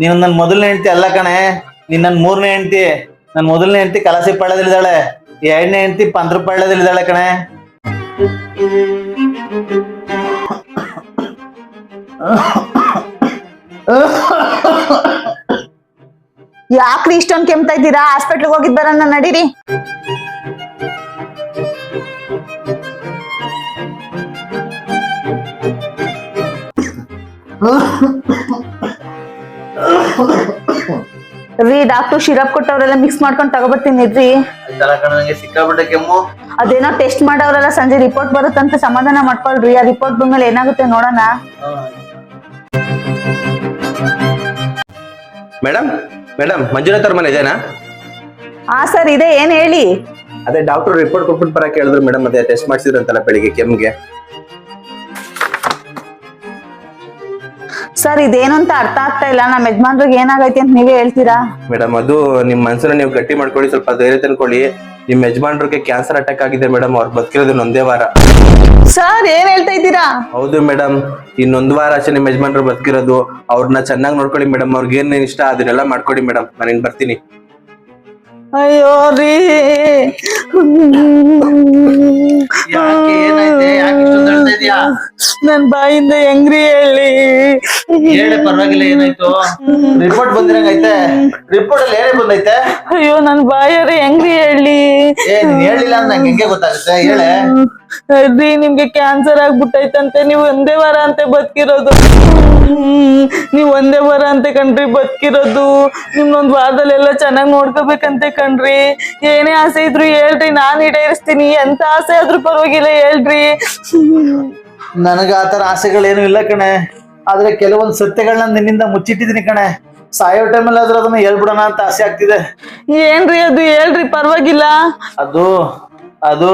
ನೀವು ನನ್ನ ಮೊದಲನೇ ಹೆಂಡತಿ ಅಲ್ಲ ಕಣೆ. ನೀನ್ ನನ್ನ ಮೂರನೇ ಹೆಂಡತಿ. ನನ್ನ ಮೊದಲನೇ ಹೆಂಡತಿ ಕಲಸಿ ಪಳ್ಳದಲ್ಲಿದ್ದಾಳೆ ಎರಡನೇ ಹೆಂಡತಿ ಪಂದ್ರ ಪಳ್ಳದಲ್ಲಿದ್ದಾಳೆ ಕಣೆ. ಯಾಕ್ರಿ ಇಷ್ಟೊಂದ್ ಕೆಮ್ತಾ ಇದ್ದೀರಾ? ಹಾಸ್ಪಿಟ್ಲ್ಗೆ ಹೋಗಿದ್ ಬರೋಣ ನಡೀರಿ. ರೀ ಡಾಕ್ಟರ್ ಶಿರಪ್ ಕೊಟ್ಟವ್ರೆಲ್ಲ ಮಿಕ್ಸ್ ಮಾಡ್ಕೊಂಡು ತಗೋಬರ್ತೀನಿ ಇರ್ರಿ ಕಣ ಸಿಕ್ಕಾಬಿಟ್ಟೆ ಕೆಮ್ಮು. ಅದೇನೋ ಟೆಸ್ಟ್ ಮಾಡವ್ರೆಲ್ಲ ಸಂಜೆ ರಿಪೋರ್ಟ್ ಬರುತ್ತಂತ ಸಮಾಧಾನ ಮಾಡ್ಕೊಳ್ರಿ. ಆ ರಿಪೋರ್ಟ್ ಬಂದ್ಮೇಲೆ ಏನಾಗುತ್ತೆ ನೋಡೋಣ. ಮೇಡಮ್ ಮೇಡಮ್ ಮಂಜುನಾಥ್ ಅವ್ರ ಮನೆ ಇದೇನಾ? ಹಾ ಸರ್ ಇದೆ ಏನ್ ಹೇಳಿ? ಅದೇ ಡಾಕ್ಟರ್ ರಿಪೋರ್ಟ್ ಕೊಟ್ಬಿಟ್ಟು ಬರಕ್ಕೆ ಹೇಳಿದ್ರು ಮೇಡಮ್ ಅದೇ ಟೆಸ್ಟ್ ಮಾಡಿಸಿದ್ರಂತಲ್ಲ ಬೆಳಿಗ್ಗೆ ಕೆಮ್ಗೆ ಸರ್ ಇದೇನು ಅಂತ ಅರ್ಥ ಆಗ್ತಾ ಇಲ್ಲ. ನಮ್ಮ ಯಜಮಾನ್ರಿಗೆ ಏನಾಗೈತಿ ಅಂತ ನೀವೇ ಹೇಳ್ತೀರಾ? ಮೇಡಮ್ ಅದು ನಿಮ್ ಮನ್ಸನ್ನ ನೀವು ಗಟ್ಟಿ ಮಾಡ್ಕೊಳ್ಳಿ ಸ್ವಲ್ಪ ಧೈರ್ಯ ತಂದ್ಕೊಳ್ಳಿ. ನಿಮ್ ಯಜಮಾನ್ರಿಗೆ ಕ್ಯಾನ್ಸರ್ ಅಟ್ಯಾಕ್ ಆಗಿದೆ ಮೇಡಮ್ ಅವ್ರು ಬದುಕಿರೋದು ಒಂದೇ ವಾರ. ಸರ್ ಏನ್ ಹೇಳ್ತಾ ಇದ್ದೀರಾ? ಹೌದು ಮೇಡಮ್ ಇನ್ನೊಂದ್ ವಾರ ಅಷ್ಟೇ ನಿಮ್ ಯಜಮಾನ್ರು ಬದುಕಿರೋದು. ಅವ್ರನ್ನ ಚೆನ್ನಾಗಿ ನೋಡ್ಕೊಳ್ಳಿ ಮೇಡಮ್ ಅವ್ರಿಗೆ ಏನ್ ಇಷ್ಟ ಅದನ್ನೆಲ್ಲ ಮಾಡ್ಕೊಡಿ ಮೇಡಮ್. ನಾನು ಇನ್ ಬರ್ತೀನಿ. ಅಯ್ಯೋ ರೀ. ನನ್ ಬಾಯಿಂದ ಹೆಂಗ್ರಿ ಹೇಳಿ. ಹೇಳಿ ಪರವಾಗಿಲ್ಲ ಏನಾಯ್ತು? ರಿಪೋರ್ಟ್ ಬಂದಿರಂಗೈತೆ ರಿಪೋರ್ಟ್ ಅಲ್ಲಿ ಏನೇ ಬಂದೈತೆ? ಅಯ್ಯೋ ನನ್ ಬಾಯರಿ ಹೆಂಗ್ರಿ ಹೇಳಿ. ಏ ನೀನ್ ಹೇಳಿಲ್ಲ ಅಂದ್ರೆ ನಂಗೆ ಹೆಂಗೆ ಗೊತ್ತಾಗುತ್ತೆ? ಹೇಳೆ. ರೀ ನಿಮ್ಗೆ ಕ್ಯಾನ್ಸರ್ ಆಗ್ಬಿಟ್ಟೈತಂತೆ ನೀವು ಒಂದೇ ವಾರ ಅಂತ ಬದುಕಿರೋದು. ನೀವು ಒಂದೇ ವಾರ ಅಂತ ಕಣ್ರಿ ಬದುಕಿರೋದು. ನಿಮ್ನೊಂದ್ ವಾರದಲ್ಲೆಲ್ಲ ಚೆನ್ನಾಗಿ ನೋಡ್ಕೋಬೇಕಂತೆ ಕಣ್ರಿ. ಏನೇ ಆಸೆ ಇದ್ರು ಹೇಳ್ರಿ ನಾನ್ ಈಡೇರಿಸ್ತೀನಿ. ಎಂತ ಆಸೆ ಆದ್ರೂ ಪರವಾಗಿಲ್ಲ ಹೇಳ್ರಿ. ನನಗ ಆತರ ಆಸೆಗಳೇನು ಇಲ್ಲ ಕಣೆ. ಆದ್ರೆ ಕೆಲವೊಂದು ಸತ್ಯಗಳನ್ನ ನಿನ್ನಿಂದ ಮುಚ್ಚಿಟ್ಟಿದೀನಿ ಕಣೆ. ಸಾಯೋ ಟೈಮಲ್ಲಿ ಆದ್ರೂ ಅದನ್ನ ಹೇಳ್ಬಿಡೋಣ ಅಂತ ಆಸೆ ಆಗ್ತಿದೆ. ಏನ್ರಿ ಅದು? ಹೇಳ್ರಿ ಪರವಾಗಿಲ್ಲ. ಅದು ಅದು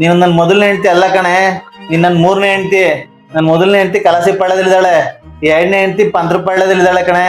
ನೀವು ನನ್ನ ಮೊದಲನೇ ಹೆಂಡತಿ ಅಲ್ಲ ಕಣೆ. ನೀನ್ ನನ್ನ ಮೂರನೇ ಹೆಂಡತಿ. ನನ್ನ ಮೊದಲನೇ ಹೆಂಡತಿ ಕಲಸಿ ಪಳ್ಳದಲ್ಲಿದ್ದಾಳೆ. ಎರಡನೇ ಹೆಂಡತಿ ಪಂದ್ರ ಪಳ್ಳದಲ್ಲಿದ್ದಾಳೆ ಕಣೆ.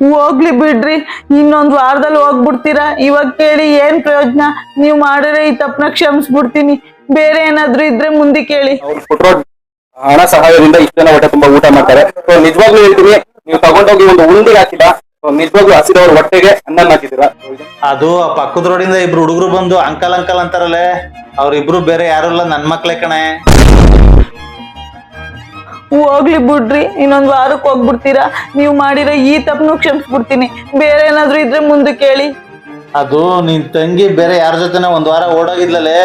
ಹೋಗ್ಲಿ ಬಿಡ್ರಿ. ಇನ್ನೊಂದ್ ವಾರದಲ್ಲಿ ಹೋಗ್ಬಿಡ್ತೀರಾ? ಇವಾಗ ಕೇಳಿ ಏನ್ ಪ್ರಯೋಜನ? ನೀವ್ ಮಾಡಿದ್ರೆ ಈ ತಪ್ಪನ ಕ್ಷಮಿಸ್ಬಿಡ್ತೀನಿ. ಬೇರೆ ಏನಾದ್ರು ಇದ್ರೆ ಮುಂದೆ ಕೇಳಿ. ಅವ್ರು ಕೊಟ್ಟಿರೋ ಹಣ ಸಹಾಯದಿಂದ ಇಷ್ಟು ಜನ ಹೊಟ್ಟೆ ತುಂಬಾ ಊಟ ಮಾಡ್ತಾರೆ. ಸೊ ನಿಜವಾಗ್ಲೂ ಹೇಳ್ತೀನಿ ನೀವು ತಗೊಂಡೋಗಿ ಒಂದು ಉಂಡಿಗೆ ಹಾಕಿಲ್ಲ. ನಿಜವಾಗ್ಲೂ ಹಸಿದವ್ರ ಹೊಟ್ಟೆಗೆ ಅನ್ನ ಹಾಕಿದ್ದೀರಾ? ಅದು ಆ ಪಕ್ಕದ ರೋಡಿಂದ ಇಬ್ರು ಹುಡುಗರು ಬಂದು ಅಂಕಲ್ ಅಂಕಲ್ ಅಂತಾರಲ್ಲೇ ಅವ್ರಿಬ್ರು ಬೇರೆ ಯಾರು ಇಲ್ಲ ನನ್ ಮಕ್ಳೇ ಕಣೆ. ಹೋಗ್ಲಿ ಬಿಡ್ರಿ ಇನ್ನೊಂದ್ ವಾರಕ್ಕೆ ಹೋಗ್ಬಿಡ್ತೀರಾ? ನೀವು ಮಾಡಿರೋ ಈ ತಪ್ಪನು ಕ್ಷಮಿಸ್ಬಿಡ್ತೀನಿ. ಬೇರೆ ಏನಾದ್ರು ಇದ್ರೆ ಮುಂದೆ ಕೇಳಿ. ಅದು ನಿನ್ ತಂಗಿ ಬೇರೆ ಯಾರ ಜೊತೆನ ಒಂದ್ ವಾರ ಓಡೋಗಿದ್ಲಲ್ಲೇ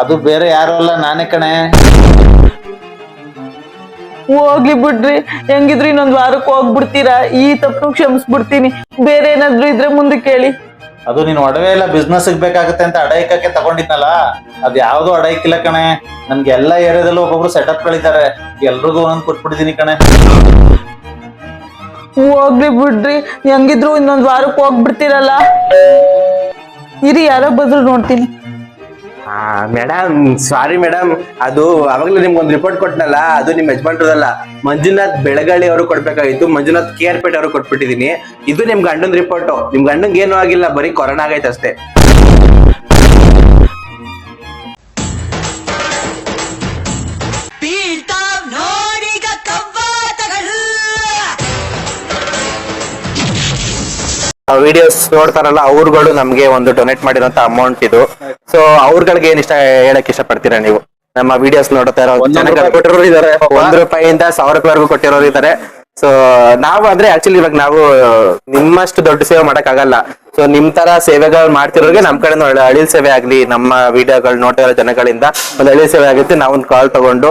ಅದು ಬೇರೆ ಯಾರು ಅಲ್ಲ ನಾನೇ ಕಣೆ. ಹೋಗ್ಲಿ ಬಿಡ್ರಿ. ಹೆಂಗಿದ್ರು ಇನ್ನೊಂದ್ ವಾರಕ್ಕೆ ಹೋಗ್ಬಿಡ್ತೀರಾ? ಈ ತಪ್ಪು ಕ್ಷಮಿಸ್ಬಿಡ್ತೀನಿ. ಬೇರೆ ಏನಾದ್ರು ಇದ್ರೆ ಮುಂದೆ ಕೇಳಿ. ಅದು ನೀನ್ ಒಡವೆ ಎಲ್ಲ ಬಿಸ್ನೆಸ್ ಬೇಕಾಗುತ್ತೆ ಅಂತ ಅಡೈಕಕ್ಕೆ ತಗೊಂಡಿದ್ನಲ್ಲ? ಅದ್ ಯಾವ್ದು ಅಡೈಕಿಲ್ಲ ಕಣೆ. ನನ್ಗೆ ಎಲ್ಲಾ ಏರಿಯಾದಲ್ಲೂ ಒಬ್ಬೊಬ್ರು ಸೆಟಪ್ ಗಳಿದ್ದಾರೆ. ಎಲ್ರಿಗೂ ಒಂದೊಂದು ಕೊಟ್ಬಿಡ್ತೀನಿ ಕಣೆ. ಹೋಗ್ಲಿ ಬಿಡ್ರಿ. ಹೆಂಗಿದ್ರು ಇನ್ನೊಂದ್ ವಾರಕ್ಕೆ ಹೋಗ್ಬಿಡ್ತೀರಲ್ಲ? ಇರಿ ಯಾರೋ ಬಂದ್ರು ನೋಡ್ತೀನಿ. ಮೇಡಮ್ ಸಾರಿ ಮೇಡಮ್ ಅದು ಅವಾಗಲೇ ನಿಮ್ಗೆ ಒಂದು ರಿಪೋರ್ಟ್ ಕೊಟ್ಟನಲ್ಲ ಅದು ನಿಮ್ ಯಜಮಾನ್ರದಲ್ಲ. ಮಂಜುನಾಥ್ ಬೆಳಗಾಳಿ ಅವರು ಕೊಡ್ಬೇಕಾಗಿತ್ತು. ಮಂಜುನಾಥ್ ಕೆ ಆರ್ ಪೇಟೆ ಅವರು ಕೊಟ್ಬಿಟ್ಟಿದೀನಿ. ಇದು ನಿಮ್ ಗಂಡನ್ ರಿಪೋರ್ಟ್ ನಿಮ್ ಗಂಡಂಗೆ ಏನೂ ಆಗಿಲ್ಲ. ಬರೀ ಕೊರೋನಾ ಆಗೈತೆ ಅಷ್ಟೇ ವಿಡಿಯೋಸ್ ನೋಡ್ತಾರಲ್ಲ ಅವ್ರುಗಳು ನಮ್ಗೆ ಒಂದು ಡೊನೇಟ್ ಮಾಡಿರೋಂತ ಅಮೌಂಟ್ ಇದು. ಸೊ ಅವ್ರಗಳಿಗೆ ಏನ್ ಇಷ್ಟ ಹೇಳಕ್ ಇಷ್ಟಪಡ್ತೀರಾ ನೀವು? ನಮ್ಮ ವಿಡಿಯೋಸ್ ನೋಡ್ತಾ ಇರೋ ಜನಗಳು ಕೊಟ್ಟಿರೋರು ಇದಾರೆ. ಒಂದ್ ರೂಪಾಯಿಂದ ಸಾವಿರ ರೂಪಾಯಿವರೆಗೂ ಕೊಟ್ಟಿರೋರು ಇದ್ದಾರೆ ಸೊ ನಾವು ಅಂದ್ರೆ ಆಕ್ಚುಲಿ ಇವಾಗ ನಾವು ನಿಮ್ಮಷ್ಟು ದೊಡ್ಡ ಸೇವೆ ಮಾಡಕ್ ಆಗಲ್ಲ ಸೊ ನಿಮ್ ತರ ಸೇವೆಗಳು ಮಾಡ್ತಿರೋರಿಗೆ ನಮ್ ಕಡೆ ಅಳಿಲ್ ಸೇವೆ ಆಗ್ಲಿ. ನಮ್ಮ ವಿಡಿಯೋಗಳು ನೋಡ್ತಾ ಇರೋ ಜನಗಳಿಂದ ಒಂದು ಅಳಿಲ್ ಸೇವೆ ಆಗುತ್ತೆ. ನಾವೊಂದು ಒಂದು ಕಾಲ್ ತಗೊಂಡು